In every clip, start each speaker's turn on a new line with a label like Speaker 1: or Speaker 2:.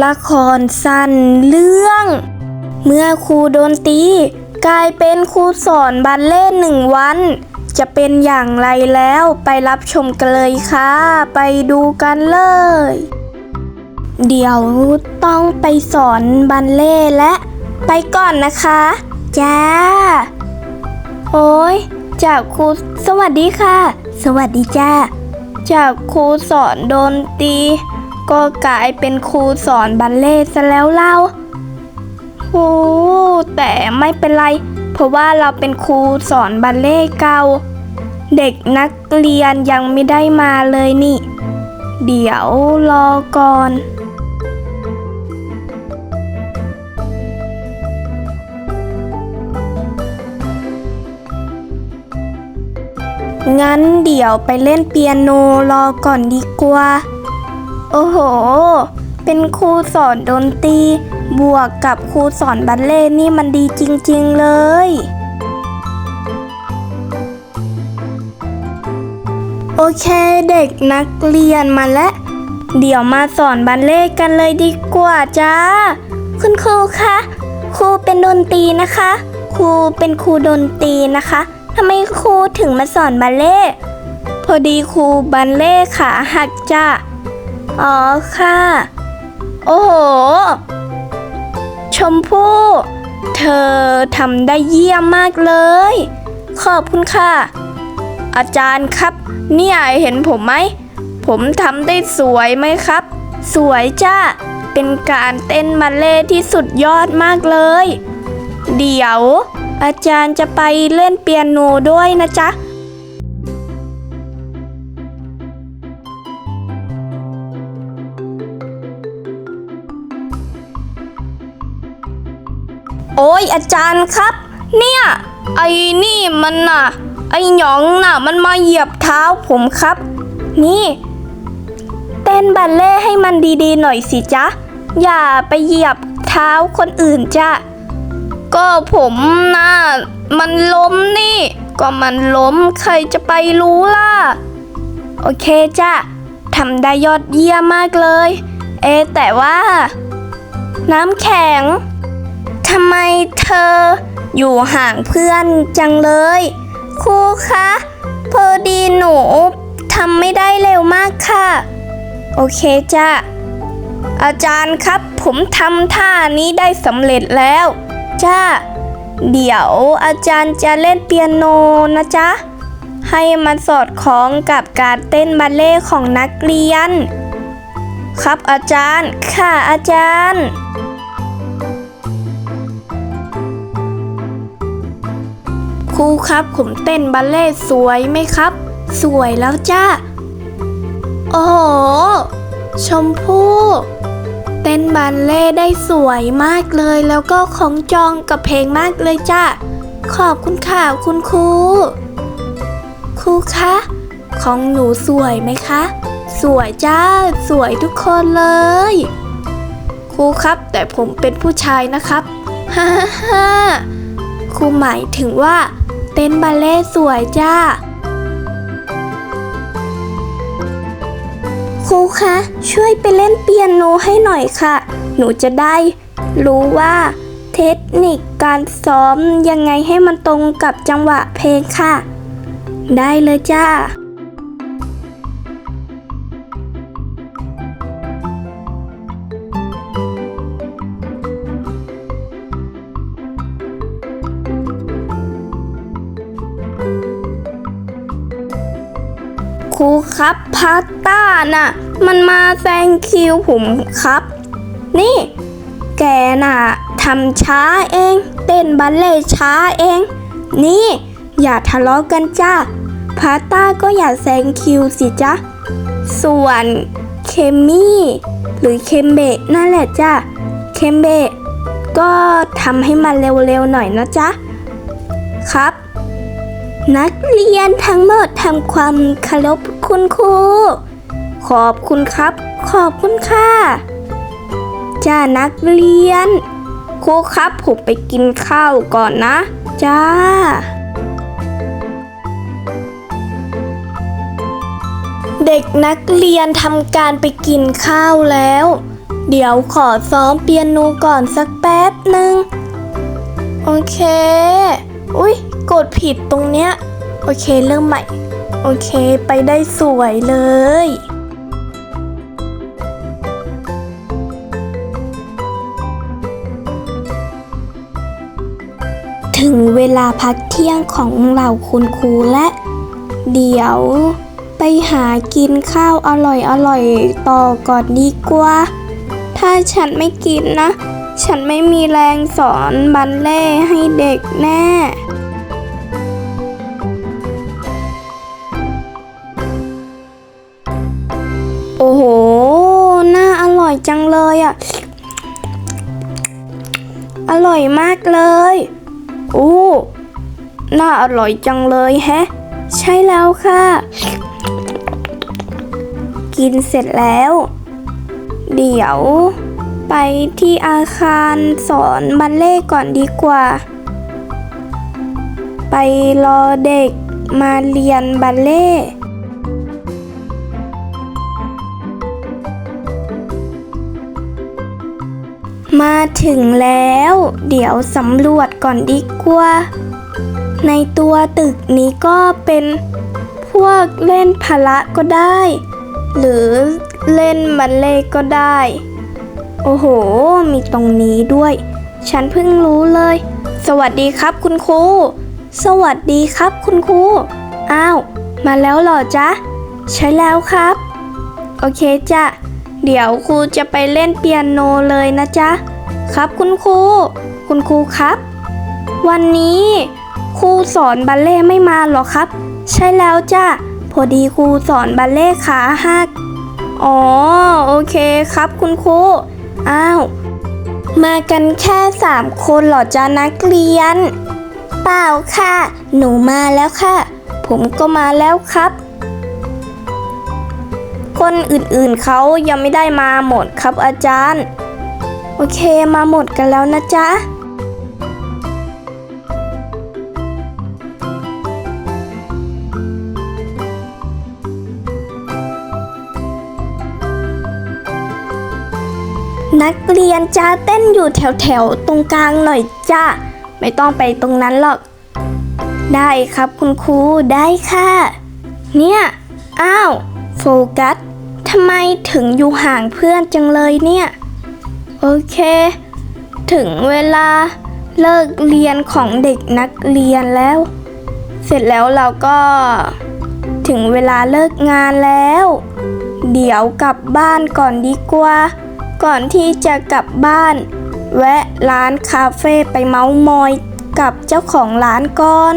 Speaker 1: ละครสั้นเรื่อง เมื่อครูโดนตี กลายเป็นครูสอนบัลเล่ต์หนึ่งวัน จะเป็นอย่างไรแล้วไปรับชมกันเลยค่ะ ไปดูกันเลย เดี๋ยวต้องไปสอนบัลเล่ต์และ ไปก่อนนะคะ จ้า โอ้ยจากครูสวัสดีค่ะ สวัสดีจ้า จากครูสอนโดนตี ก็กลายเป็นครูสอนบัลเล่ต์ซะแล้วเล่าโอ้แต่ไม่เป็นไร เพราะว่าเราเป็นครูสอนบัลเล่ต์เก่า เด็กนักเรียนยังไม่ได้มาเลยนี่ เดี๋ยวรอก่อนงั้นเดี๋ยวไปเล่นเปียโนรอก่อนดีกว่า โอ้โห เป็นครูสอนดนตรี บวกกับครูสอนบัลเล่นี่มันดีจริง ๆ เลย โอเคเด็กนักเรียนมาแล้ว เดี๋ยวมาสอนบัลเล่กันเลยดีกว่าจ้า คุณครูคะ ครูเป็นดนตรีนะคะ ครูเป็นครูดนตรีนะคะทำไมครูถึงมาสอนบัลเล่ พอดีครูบัลเล่ขาหักจ้า อ๋อค่ะ โอ้โห ชมพู่ เธอทำได้เยี่ยมมากเลย ขอบคุณค่ะ อาจารย์ครับ เนี่ยเห็นผมไหม ผมทำได้สวยไหมครับ สวยจ้าเป็นการเต้นบัลเล่ที่สุดยอดมากเลย เดี๋ยว อาจารย์จะไปเล่นเปียโนด้วยนะจ๊ะ อ้ยอาจารย์ครับ เนี่ย ไอ้นี่มันน่ะ ไอ้หยองน่ะ มันมาเหยียบเท้าผมครับ นี่ เต้นบัลเล่ต์ให้มันดีๆหน่อยสิจ๊ะ อย่าไปเหยียบเท้าคนอื่นจ้ะ ก็ผมน่ะ มันล้มนี่ ก็มันล้มใครจะไปรู้ล่ะ โอเคจ้ะทำได้ยอดเยี่ยมมากเลย เอแต่ว่า น้ำแข็ง ทำไมเธออยู่ห่างเพื่อนจังเลย ครูคะพอดีหนูทำไม่ได้เร็วมากค่ะ โอเคจ้ะอาจารย์ครับ ผมทำท่านี้ได้สำเร็จแล้ว จ้า เดี๋ยวอาจารย์จะเล่นเปียโนนะจ๊ะ ให้มันสอดคล้องกับการเต้นบัลเล่ของนักเรียน ครับอาจารย์ ค่ะอาจารย์ รูครับผมเต้นบัลเล่สวยไหมครับ สวยแล้วจ้า โอ้โห ชมพู่ เต้นบัลเล่ได้สวยมากเลยแล้วก็ของจองกับเพลงมากเลยจ้า ขอบคุณค่ะคุณครู ครูคะ ของหนูสวยไหมคะ สวยจ้า สวยทุกคนเลย ครูครับ แต่ผมเป็นผู้ชายนะครับฮ่าฮ่าฮ่าครูหมายถึงว่า เต้นบัลเล่สวยจ้า ครูคะ ช่วยไปเล่นเปียโนให้หน่อยค่ะ หนูจะได้ รู้ว่า เทคนิคการซ้อมยังไงให้มันตรงกับจังหวะเพลงค่ะ ได้เลยจ้า ครับพาสต้าน่ะ มันมาแซงคิวผมครับ นี่ แกน่ะทำช้าเอง เต้นบัลเล่ช้าเอง นี่ อย่าทะเลาะกันจ้าพาสต้าก็อย่าแซงคิวสิจ๊ะส่วนเคมี่หรือเคมเบะนั่นแหละจ้าเคมเบะก็ทำให้มันเร็วๆหน่อยนะจ๊ะ ครับ นักเรียนทั้งหมดทำความเคารพคุณครู ขอบคุณครับ ขอบคุณค่ะจ้านักเรียน ครูครับผมไปกินข้าวก่อนนะ จ้า เด็กนักเรียนทำการไปกินข้าวแล้ว เดี๋ยวขอซ้อมเปียโนก่อนสักแป๊บหนึ่ง โอเค อุ้ย กดผิดตรงเนี้ย โอเคเริ่มใหม่ โอเคไปได้สวยเลยถึงเวลาพักเที่ยงของเหล่าคุณครูและ เดี๋ยวไปหากินข้าวอร่อยอร่อยต่อก่อนดีกว่า ถ้าฉันไม่กินนะ ฉันไม่มีแรงสอนบัลเล่ให้เด็กแน่ เลยอะ อร่อยมากเลยโอ้น่าอร่อยจังเลยแฮะ ใช่แล้วค่ะ กินเสร็จแล้ว เดี๋ยว ไปที่อาคารสอนบัลเล่ต์ก่อนดีกว่า ไปรอเด็กมาเรียนบัลเล่ มาถึงแล้ว เดี๋ยวสำรวจก่อนดีกว่า ในตัวตึกนี้ก็เป็นพวกเล่นพละก็ได้ หรือเล่นบัลเล่ก็ได้ โอ้โห มีตรงนี้ด้วย ฉันเพิ่งรู้เลย สวัสดีครับคุณครู สวัสดีครับคุณครู อ้าว มาแล้วเหรอจ๊ะ ใช่แล้วครับ โอเคจ้ะ เดี๋ยวครูจะไปเล่นเปียโนเลยนะจ๊ะ ครับคุณครู คุณครูครับ วันนี้ครูสอนบัลเล่ไม่มาหรอครับ ใช่แล้วจ้ะ พอดีครูสอนบัลเล่ขาหัก อ๋อ โอเคครับคุณครู อ้าว มากันแค่สามคนหรอจ๊ะนักเรียน เปล่าค่ะ หนูมาแล้วค่ะ ผมก็มาแล้วครับ คนอื่นๆเขายังไม่ได้มาหมดครับอาจารย์ โอเคมาหมดกันแล้วนะจ๊ะนักเรียนจ้าเต้นอยู่แถวๆตรงกลางหน่อยจ้าไม่ต้องไปตรงนั้นหรอก ได้ครับคุณครูได้ค่ะ เนี่ย อ้าว โฟกัส ทำไมถึงอยู่ห่างเพื่อนจังเลยเนี่ย โอเค ถึงเวลาเลิกเรียนของเด็กนักเรียนแล้ว เสร็จแล้วเราก็ ถึงเวลาเลิกงานแล้ว เดี๋ยวกลับบ้านก่อนดีกว่า ก่อนที่จะกลับบ้าน แวะร้านคาเฟ่ไปเมาส์มอยกับเจ้าของร้านก่อน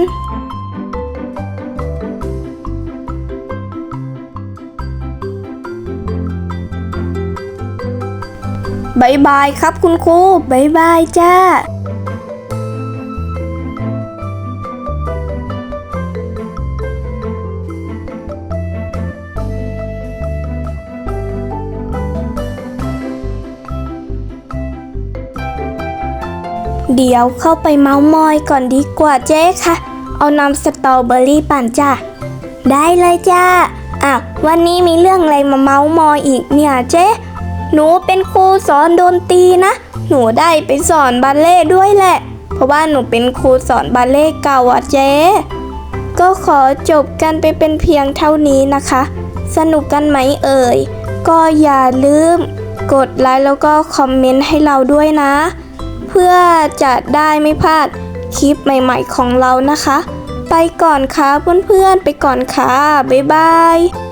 Speaker 1: บายบายครับคุณครูบายบายจ้าเดี๋ยวเข้าไปเมาส์มอยก่อนดีกว่าเจ๊ค่ะ เอานำสตรอเบอรี่ปั่นจ้าได้เลยจ้าอะวันนี้มีเรื่องอะไรมาเมาส์มอยอีกเนี่ยเจ๊ หนูเป็นครูสอนดนตรีนะ หนูได้ไปสอนบัลเล่ต์ด้วยแหละ เพราะว่าหนูเป็นครูสอนบัลเล่ต์เก่าอะเจ๊ก็ขอจบกันไปเป็นเพียงเท่านี้นะคะ สนุกกันไหมเอ่ย ก็อย่าลืม กดไลค์แล้วก็คอมเมนต์ให้เราด้วยนะ เพื่อจะได้ไม่พลาดคลิปใหม่ๆของเรานะคะ ไปก่อนค่ะเพื่อนๆ ไปก่อนค่ะ บ๊ายบาย